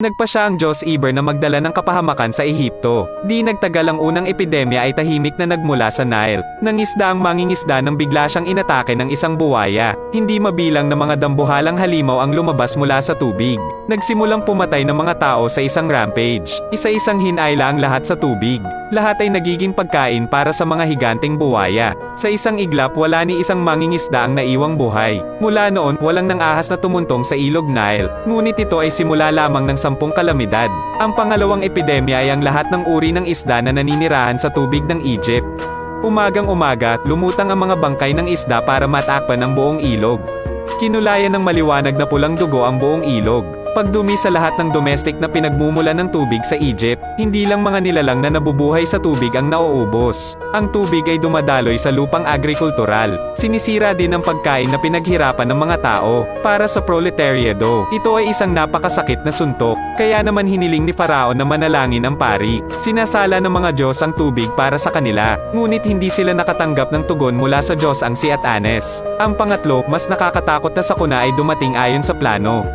Nagpa siya ang Diyos Eber na magdala ng kapahamakan sa Ehipto. Di nagtagal ang unang epidemya ay tahimik na nagmula sa Nile. Nangisda ang mangingisda nang bigla siyang inatake ng isang buwaya. Hindi mabilang na mga dambuhalang halimaw ang lumabas mula sa tubig. Nagsimulang pumatay ng mga tao sa isang rampage. Isa-isang hinayla ang lahat sa tubig. Lahat ay nagiging pagkain para sa mga higanteng buwaya. Sa isang iglap wala ni isang mangingisda ang naiwang buhay. Mula noon, walang nang ahas na tumuntong sa ilog Nile. Ngunit ito ay simula lamang ng sampung kalamidad. Ang pangalawang epidemya ay ang lahat ng uri ng isda na naninirahan sa tubig ng Egypt. Umagang umaga, lumutang ang mga bangkay ng isda para matakpan ang buong ilog. Kinulayan ng maliwanag na pulang dugo ang buong ilog. Pagdumi sa lahat ng domestic na pinagmumula ng tubig sa Egypt, hindi lang mga nilalang na nabubuhay sa tubig ang nauubos. Ang tubig ay dumadaloy sa lupang agrikultural. Sinisira din ang pagkain na pinaghirapan ng mga tao. Para sa proletariado, ito ay isang napakasakit na suntok. Kaya naman hiniling ni Faraon na manalangin ang pari. Sinasala ng mga Diyos ang tubig para sa kanila. Ngunit hindi sila nakatanggap ng tugon mula sa Diyos ang si Atanes. Ang pangatlo, mas nakakatakot na sakuna ay dumating ayon sa plano.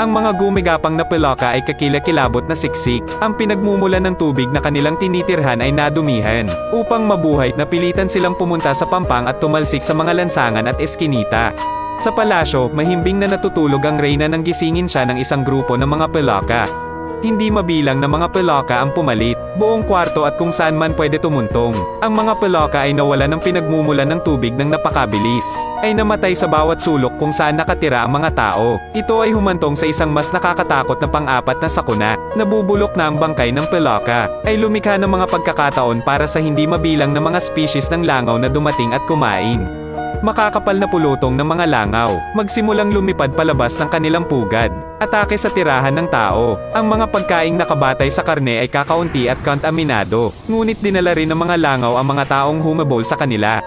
Ang mga gumigapang na pelaka ay kakilakilabot na siksik. Ang pinagmumula ng tubig na kanilang tinitirhan ay nadumihan. Upang mabuhay, napilitan silang pumunta sa pampang at tumalsik sa mga lansangan at eskinita. Sa palasyo, mahimbing na natutulog ang reyna nang gisingin siya ng isang grupo ng mga pelaka. Hindi mabilang na mga pelaka ang pumalit, buong kwarto at kung saan man pwede tumuntong. Ang mga pelaka ay nawala ng pinagmumulan ng tubig ng napakabilis. Ay namatay sa bawat sulok kung saan nakatira ang mga tao. Ito ay humantong sa isang mas nakakatakot na pang-apat na sakuna. Nabubulok na ang bangkay ng pelaka. Ay lumikha ng mga pagkakataon para sa hindi mabilang na mga species ng langaw na dumating at kumain makakapal na pulutong ng mga langaw, magsimulang lumipad palabas ng kanilang pugad, atake sa tirahan ng tao. Ang mga pagkaing nakabatay sa karne ay kakaunti at kontaminado, ngunit dinala rin ng mga langaw ang mga taong humabol sa kanila.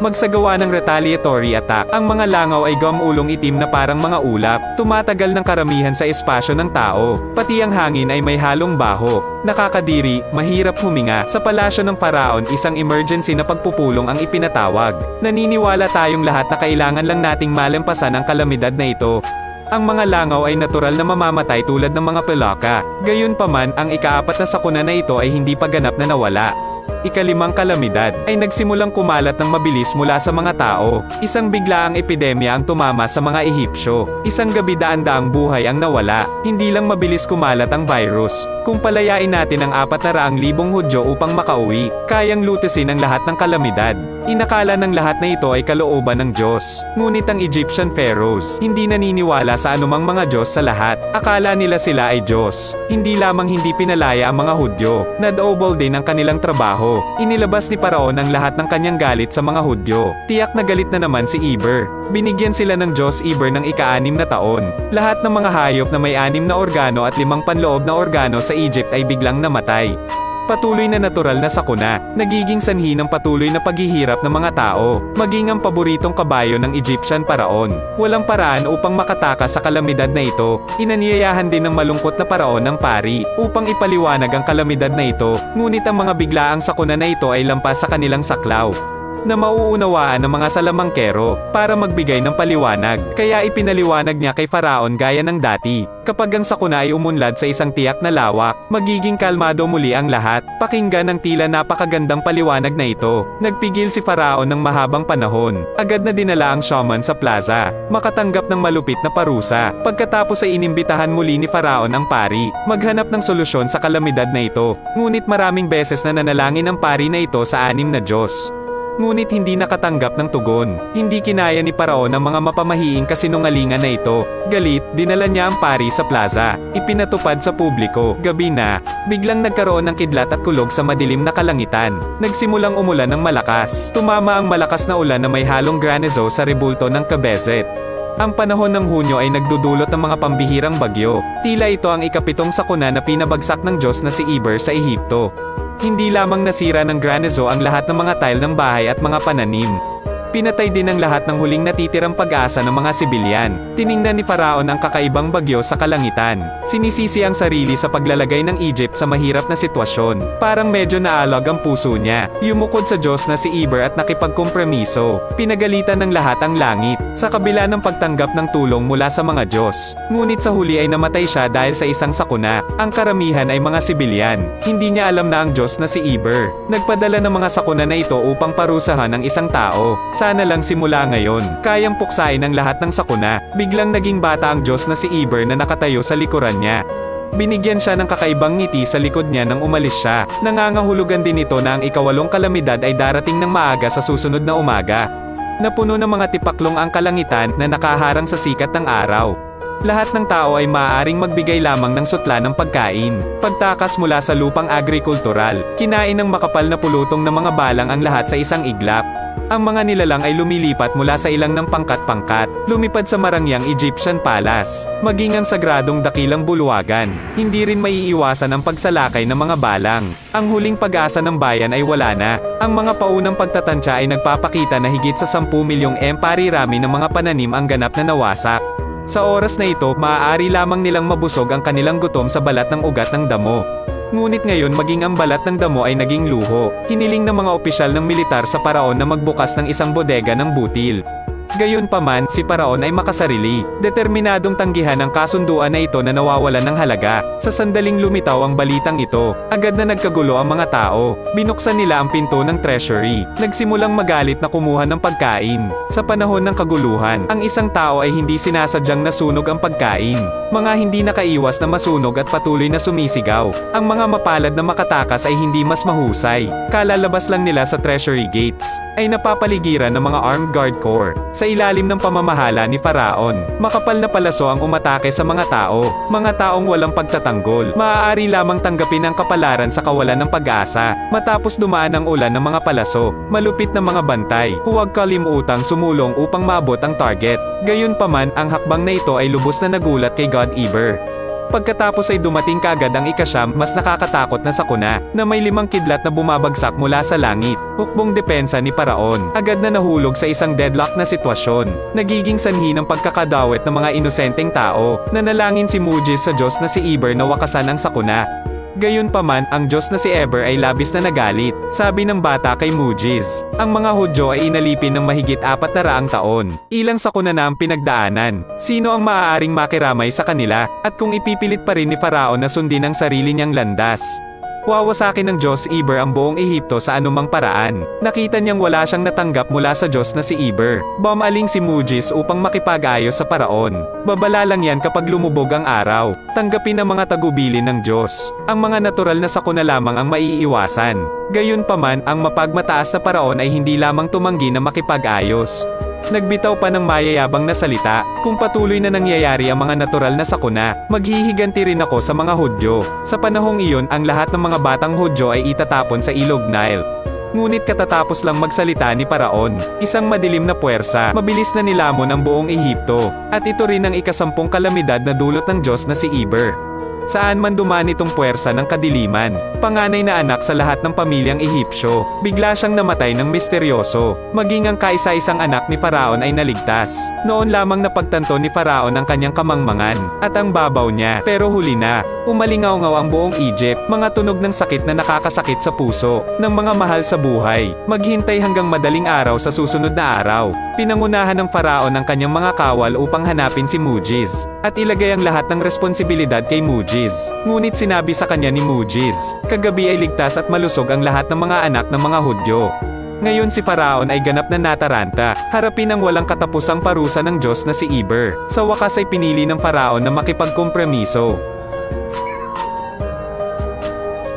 Magsagawa ng retaliatory attack. Ang mga langaw ay gumulong itim na parang mga ulap, tumatagal ng karamihan sa espasyo ng tao, pati ang hangin ay may halong baho. Nakakadiri, mahirap huminga. Sa palasyo ng Faraon isang emergency na pagpupulong ang ipinatawag. Naniniwala tayong lahat na kailangan lang nating malampasan ang kalamidad na ito. Ang mga langaw ay natural na mamamatay tulad ng mga pelaka. Gayunpaman, ang ikaapat na sakuna na ito ay hindi pa ganap na nawala. Ikalimang kalamidad ay nagsimulang kumalat ng mabilis mula sa mga tao. Isang biglaang epidemya ang tumama sa mga Ehipsyo. Isang gabi daan-daang buhay ang nawala. Hindi lang mabilis kumalat ang virus. Kung palayain natin ang apat na raang libong Hudyo upang makauwi, kayang lutusin ang lahat ng kalamidad. Inakala ng lahat na ito ay kalooban ng Diyos. Ngunit ang Egyptian pharaohs, hindi naniniwala sa anumang mga Diyos sa lahat. Akala nila sila ay Diyos. Hindi lamang hindi pinalaya ang mga Hudyo, nadobol din ang kanilang trabaho. Inilabas ni Paraon ang lahat ng kanyang galit sa mga Hudyo. Tiyak na galit na naman si Eber. Binigyan sila ng Diyos Eber ng ika-anim na taon. Lahat ng mga hayop na may anim na organo at limang panloob na organo sa Egypt ay biglang namatay. Patuloy na natural na sakuna, nagiging sanhi ng patuloy na paghihirap ng mga tao, maging ang paboritong kabayo ng Egyptian paraon. Walang paraan upang makatakas sa kalamidad na ito, inaniyayahan din ng malungkot na paraon ng pari, upang ipaliwanag ang kalamidad na ito, ngunit ang mga biglaang sakuna na ito ay lampas sa kanilang saklaw na mauunawaan ng mga salamangkero para magbigay ng paliwanag. Kaya ipinaliwanag niya kay Faraon gaya ng dati. Kapag ang sakuna ay umunlad sa isang tiyak na lawak, magiging kalmado muli ang lahat. Pakinggan ang tila napakagandang paliwanag na ito. Nagpigil si Faraon ng mahabang panahon. Agad na dinala ang shaman sa plaza. Makatanggap ng malupit na parusa. Pagkatapos ay inimbitahan muli ni Faraon ang pari. Maghanap ng solusyon sa kalamidad na ito. Ngunit maraming beses na nanalangin ang pari na ito sa anim na Diyos. Ngunit hindi nakatanggap ng tugon. Hindi kinaya ni Paraon ang mga mapamahiing kasinungalingan na ito. Galit, dinala niya ang pari sa plaza. Ipinatupad sa publiko. Gabi na, biglang nagkaroon ng kidlat at kulog sa madilim na kalangitan. Nagsimulang umulan ng malakas. Tumama ang malakas na ulan na may halong granizo sa rebulto ng Kabezet. Ang panahon ng Hunyo ay nagdudulot ng mga pambihirang bagyo. Tila ito ang ikapitong sakuna na pinabagsak ng Diyos na si Eber sa Ehipto. Hindi lamang nasira ng granizo ang lahat ng mga tile ng bahay at mga pananim. Pinatay din ang lahat ng huling natitirang pag-asa ng mga sibilyan. Tiningnan ni Faraon ang kakaibang bagyo sa kalangitan. Sinisisi ang sarili sa paglalagay ng Egypt sa mahirap na sitwasyon. Parang medyo naalog ang puso niya. Yumukod sa Diyos na si Eber at nakipagkompromiso. Pinagalitan ng lahat ang langit. Sa kabila ng pagtanggap ng tulong mula sa mga Diyos. Ngunit sa huli ay namatay siya dahil sa isang sakuna. Ang karamihan ay mga sibilyan. Hindi niya alam na ang Diyos na si Eber. Nagpadala ng mga sakuna na ito upang parusahan ang isang tao. Sana lang simula ngayon, kayang puksain ang lahat ng sakuna. Biglang naging bata ang Diyos na si Eber na nakatayo sa likuran niya. Binigyan siya ng kakaibang ngiti sa likod niya nang umalis siya. Nangangahulugan din ito na ang ikawalong kalamidad ay darating ng maaga sa susunod na umaga. Napuno ng mga tipaklong ang kalangitan na nakaharang sa sikat ng araw. Lahat ng tao ay maaaring magbigay lamang ng sutla ng pagkain. Pagtakas mula sa lupang agrikultural, kinain ng makapal na pulutong ng mga balang ang lahat sa isang iglap. Ang mga nilalang ay lumilipat mula sa ilang ng pangkat-pangkat, lumipad sa marangyang Egyptian palace, maging ang sagradong dakilang bulwagan. Hindi rin maiiwasan ang pagsalakay ng mga balang. Ang huling pag-asa ng bayan ay wala na. Ang mga paunang pagtatansya ay nagpapakita na higit sa 10 milyong emparirami ng mga pananim ang ganap na nawasak. Sa oras na ito, maaari lamang nilang mabusog ang kanilang gutom sa balat ng ugat ng damo. Ngunit ngayon maging ang balat ng damo ay naging luho. Hiniling ng mga opisyal ng militar sa paraon na magbukas ng isang bodega ng butil. Gayon pa man, si Paraon ay makasarili. Determinadong tanggihan ang kasunduan na ito na nawawalan ng halaga. Sa sandaling lumitaw ang balitang ito, agad na nagkagulo ang mga tao. Binuksan nila ang pinto ng treasury. Nagsimulang magalit na kumuha ng pagkain. Sa panahon ng kaguluhan, ang isang tao ay hindi sinasadyang nasunog ang pagkain. Mga hindi nakaiwas na masunog at patuloy na sumisigaw. Ang mga mapalad na makatakas ay hindi mas mahusay. Kalalabas lang nila sa treasury gates, ay napapaligiran ng mga armed guard corps. Sa ilalim ng pamamahala ni Faraon, makapal na palaso ang umatake sa mga tao, mga taong walang pagtatanggol. Maaari lamang tanggapin ang kapalaran sa kawalan ng pag-asa. Matapos dumaan ang ulan ng mga palaso, malupit na mga bantay, huwag kalimutang sumulong upang maabot ang target. Gayunpaman, ang hakbang na ito ay lubos na nagulat kay God Eber. Pagkatapos ay dumating kagad ang ikasyam mas nakakatakot na sakuna, na may limang kidlat na bumabagsak mula sa langit. Hukbong depensa ni Paraon, agad na nahulog sa isang deadlock na sitwasyon. Nagiging sanhi ng pagkakadawit ng mga inosenteng tao, nanalangin si Mujis sa Diyos na si Eber na wakasan ang sakuna. Gayunpaman, ang Diyos na si Eber ay labis na nagalit. Sabi ng bata kay Mujiz, ang mga Hudyo ay inalipin ng mahigit apat na raang taon. Ilang sakuna na ang pinagdaanan. Sino ang maaaring makiramay sa kanila? At kung ipipilit pa rin ni Faraon na sundin ang sarili niyang landas? Wawasakin ng Diyos Eber ang buong Ehipto sa anumang paraan. Nakita niyang wala siyang natanggap mula sa Diyos na si Eber. Bumaling si Mujis upang makipag-ayos sa paraon. Babala lang yan kapag lumubog ang araw. Tanggapin ang mga tagubilin ng Diyos. Ang mga natural na sakuna lamang ang maiiwasan. Gayunpaman, ang mapagmataas na paraon ay hindi lamang tumanggi na makipag-ayos. Nagbitaw pa ng mayayabang na salita, kung patuloy na nangyayari ang mga natural na sakuna, maghihiganti rin ako sa mga Hudyo. Sa panahong iyon ang lahat ng mga batang Hudyo ay itatapon sa ilog Nile. Ngunit katatapos lang magsalita ni Paraon, isang madilim na puwersa, mabilis na nilamon ang buong Ehipto, at ito rin ang ikasampung kalamidad na dulot ng Diyos na si Eber. Saan man duman itong puwersa ng kadiliman, panganay na anak sa lahat ng pamilyang Ehipsyo, bigla siyang namatay ng misteryoso. Maging ang kaisa-isang anak ni Faraon ay naligtas. Noon lamang napagtanto ni Faraon ang kanyang kamangmangan, at ang babaw niya, pero huli na. Umalingaw-ngaw ang buong Egypt, mga tunog ng sakit na nakakasakit sa puso, ng mga mahal sa buhay. Maghintay hanggang madaling araw sa susunod na araw. Pinangunahan ng Faraon ang kanyang mga kawal upang hanapin si Mujiz, at ilagay ang lahat ng responsibilidad kay Mujiz. Ngunit sinabi sa kanya ni Mujiz, kagabi ay ligtas at malusog ang lahat ng mga anak ng mga Hudyo. Ngayon si Faraon ay ganap na nataranta, harapin ang walang katapusang parusa ng Diyos na si Eber. Sa wakas ay pinili ng Faraon na makipagkompromiso.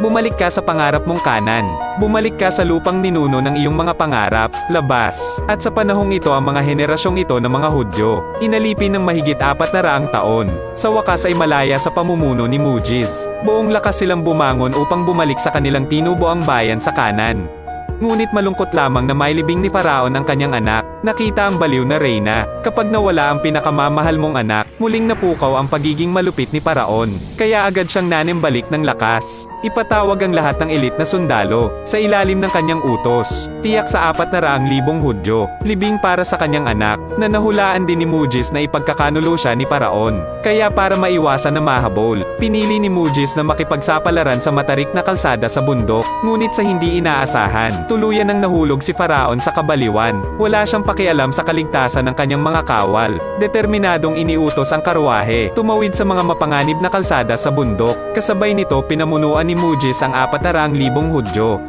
Bumalik ka sa pangarap mong kanan. Bumalik ka sa lupang ninuno ng iyong mga pangarap, labas. At sa panahong ito ang mga henerasyong ito ng mga Hudyo, inalipin ng mahigit apat na raang taon. Sa wakas ay malaya sa pamumuno ni Mujiz. Buong lakas silang bumangon upang bumalik sa kanilang tinubo ang bayan sa kanan. Ngunit malungkot lamang na mailibing ni Faraon ang kanyang anak. Nakita ang baliw na reyna. Kapag nawala ang pinakamamahal mong anak, muling napukaw ang pagiging malupit ni Faraon. Kaya agad siyang nanimbalik ng lakas. Ipatawag ang lahat ng elit na sundalo, sa ilalim ng kanyang utos. Tiyak sa apat na raang libong hudyo, libing para sa kanyang anak, na nahulaan din ni Mujis na ipagkakanulo siya ni Paraon. Kaya para maiwasan na mahabol, pinili ni Mujis na makipagsapalaran sa matarik na kalsada sa bundok, ngunit sa hindi inaasahan, tuluyan ang nahulog si Faraon sa kabaliwan. Wala siyang pakialam sa kaligtasan ng kanyang mga kawal. Determinadong iniutos ang karwahe, tumawid sa mga mapanganib na kalsada sa bundok. Kasabay nito pinamunuan ni Mujis ang apat na raang libong hudyo.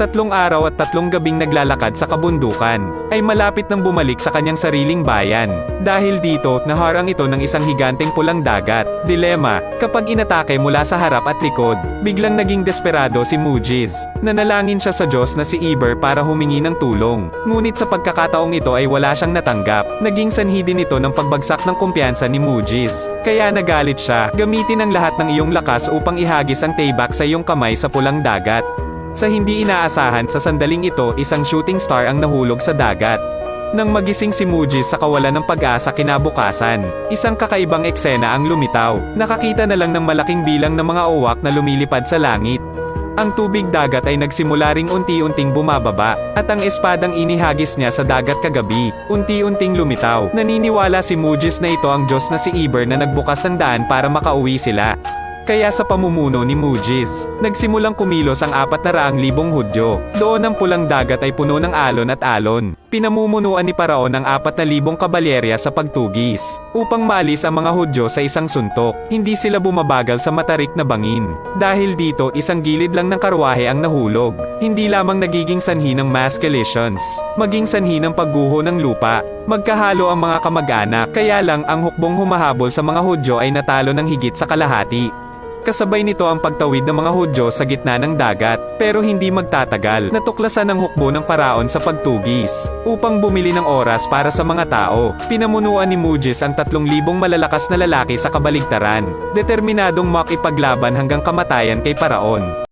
Tatlong araw at tatlong gabing naglalakad sa kabundukan, ay malapit nang bumalik sa kanyang sariling bayan. Dahil dito, naharang ito ng isang higanteng pulang dagat. Dilema, kapag inatake mula sa harap at likod, biglang naging desperado si Mujis. Nanalangin siya sa Diyos na si Iber para humingi ng tulong. Ngunit sa pagkakataong ito ay wala siyang natanggap. Naging sanhi din ito ng pagbagsak ng kumpiyansa ni Mujis. Kaya nagalit siya, gamitin ang lahat ng iyong lakas upang ihagis ang taybak sa iyong kamay sa pulang dagat. Sa hindi inaasahan sa sandaling ito, isang shooting star ang nahulog sa dagat. Nang magising si Mujis sa kawalan ng pag-asa kinabukasan, isang kakaibang eksena ang lumitaw. Nakakita na lang ng malaking bilang ng mga uwak na lumilipad sa langit. Ang tubig dagat ay nagsimula ring unti-unting bumababa, at ang espadang inihagis niya sa dagat kagabi, unti-unting lumitaw. Naniniwala si Mujis na ito ang Diyos na si Iber na nagbukas ng daan para makauwi sila. Kaya sa pamumuno ni Mujis, nagsimulang kumilos ang apat na raang libong hudyo. Doon ang pulang dagat ay puno ng alon at alon. Pinamumunuan ni Paraon ang apat na libong kabalyerya sa pagtugis. Upang maalis ang mga hudyo sa isang suntok, hindi sila bumabagal sa matarik na bangin. Dahil dito, isang gilid lang ng karwahe ang nahulog. Hindi lamang nagiging sanhi ng mass collisions, maging sanhi ng pagguho ng lupa. Magkahalo ang mga kamag-anak, kaya lang ang hukbong humahabol sa mga hudyo ay natalo ng higit sa kalahati. Kasabay nito ang pagtawid ng mga Hudyo sa gitna ng dagat, pero hindi magtatagal. Natuklasan ng hukbo ng Faraon sa pagtugis. Upang bumili ng oras para sa mga tao, pinamunuan ni Mujis ang tatlong libong malalakas na lalaki sa kabaligtaran. Determinadong makipaglaban hanggang kamatayan kay Paraon.